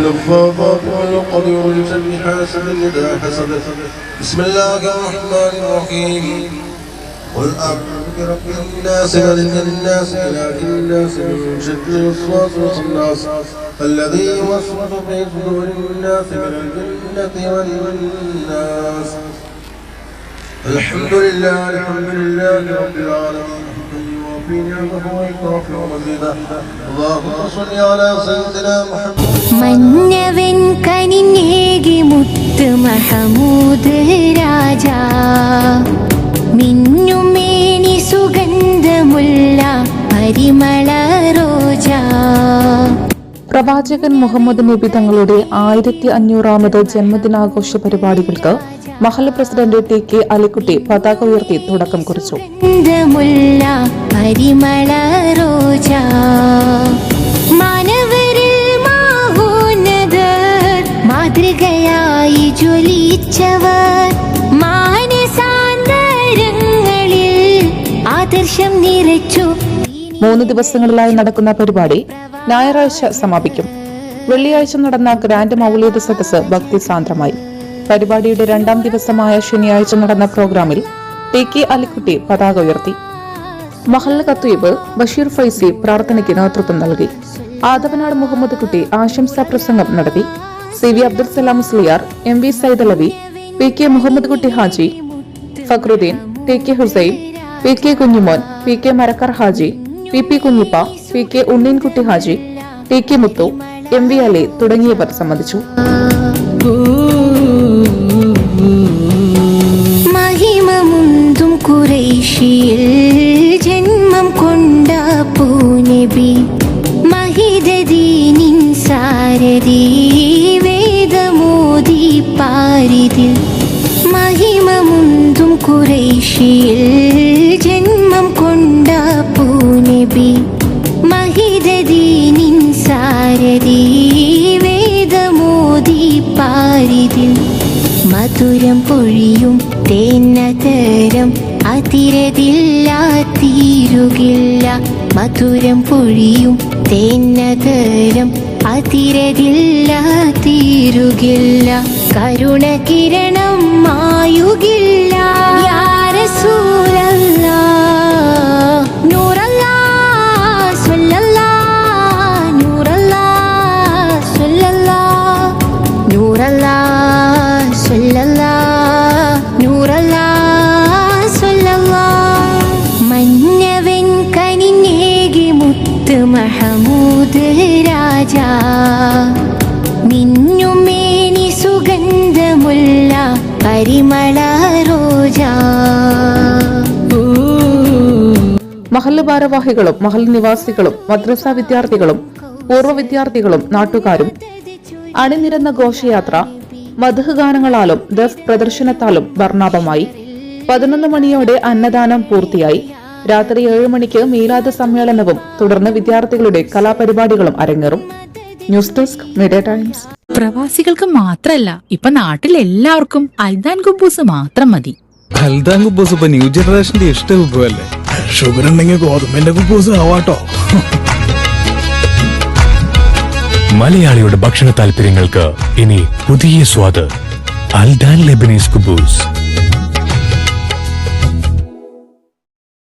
لفاظات والقدر لسن حاسد إذا حسد. بسم الله الرحمن الرحيم. قل أعوذ برب الناس ملك الناس إله الناس من شر الوسواس الخناس الذي يوسوس في صدور الناس من الجنة والناس. الحمد لله الحمد لله رب العالمين. മഞ്ഞവൻ കനിഞ്ഞേകി മുത്ത് മഹമൂദ് രാജ. മിന്നുമേനി സുഗന്ധമുള്ള പരിമള രോജാ പ്രവാചകൻ മുഹമ്മദ് നബി തങ്ങളുടെ ആയിരത്തി അഞ്ഞൂറാമത് ജന്മദിനാഘോഷ പരിപാടികൾക്ക് മഹൽ പ്രസിഡന്റ് ടി കെ അലിക്കുട്ടി പതാക ഉയർത്തി തുടക്കം കുറിച്ചു. മാതൃകയായി ജ്വലിച്ചവർ. മാനസാന്തരങ്ങളിൽ ആദർശം നിറച്ചു മൂന്ന് ദിവസങ്ങളിലായി നടക്കുന്ന പരിപാടി ഞായറാഴ്ച സമാപിക്കും. വെള്ളിയാഴ്ച നടന്ന ഗ്രാൻഡ് മൗലീദ് സദസ് ഭക്തിസാന്ദ്രമായി പരിപാടിയുടെ രണ്ടാം ദിവസമായ ശനിയാഴ്ച നടന്ന പ്രോഗ്രാമിൽ ടി കെ അലിക്കുട്ടി പതാക ഉയർത്തി. മഹല്ല കത്തീബ് ബഷീർ ഫൈസി പ്രാർത്ഥനയ്ക്ക് നേതൃത്വം നൽകി. ആദവനാട് മുഹമ്മദ് കുട്ടി ആശംസാ പ്രസംഗം നടത്തി. C V Abdul Salam Musliyar M V Saidalavi P K Muhammad Kutty Haji Fakhruddin T K Hussain P K Kunjumon P K Marakkar Haji P P Kunhippa P K Unneenkutty Haji T K Muthu M V Ali തുടങ്ങിയവർ സംബന്ധിച്ചു. സാരഥി വേദമോദി പാരിതിൽ മഹിമമുന്തും കുറേശിയിൽ ജന്മം കൊണ്ട പൂനബി. മഹിതദീനിൻ സാരഥി വേദമോദി പാരിതിൽ മധുരം പൊഴിയും തേന്നതരം അതിരതില്ലാത്തീരുകില്ല. മധുരം പൊഴിയും തേന്നതരം അതിരതില്ല തീരുകില്ല കരുണ കിരണം മായുകില്ല യാ റസൂലല്ലാ, നൂറല്ലാ, സ്വല്ലല്ലാ, നൂറല്ലാ, സ്വല്ലല്ലാ, നൂറല്ലാ, സ്വല്ലല്ലാ, നൂറല്ലാ, സ്വല്ലല്ലാ. മന്നവൻ കനിഞ്ഞേകി മുത്ത് മഹമൂദ് രാജാ. മിന്നുമേനി സുഗന്ധമുള്ള പരിമള റോജാ മഹല്ല് ഭാരവാഹികളും മഹൽ നിവാസികളും മദ്രസ വിദ്യാർത്ഥികളും പൂർവ വിദ്യാർത്ഥികളും നാട്ടുകാരും അണിനിരന്ന ഘോഷയാത്ര മധുഹ് ഗാനങ്ങളാലും ദഫ് പ്രദർശനത്താലും വർണാഭമായി പതിനൊന്ന് മണിയോടെ അന്നദാനം പൂർത്തിയായി. രാത്രി ഏഴ് മണിക്ക് മീലാദ് സമ്മേളനവും തുടർന്ന് വിദ്യാർത്ഥികളുടെ കലാപരിപാടികളും അരങ്ങേറും. News desk media times. പ്രവാസികൾക്ക് മാത്രല്ല ഇപ്പൊ നാട്ടിൽ എല്ലാവർക്കും അൽദാൻ കുബൂസ് മാത്രം മതി. അൽദാൻ കുബൂസ് ഇപ്പൊ ന്യൂ ജനറേഷന്റെ ഇഷ്ട വിഭവല്ലേ ഷുഗർ ഉണ്ടെങ്കിൽ ഗോതമ്പിന്റെ കുബൂസ് ആവാട്ടോ. മലയാളിയുടെ ഭക്ഷണ താല്പര്യങ്ങൾക്ക് ഇനി പുതിയ സ്വാദ്. അൽദാൻ ലെബനീസ് കുബൂസ്.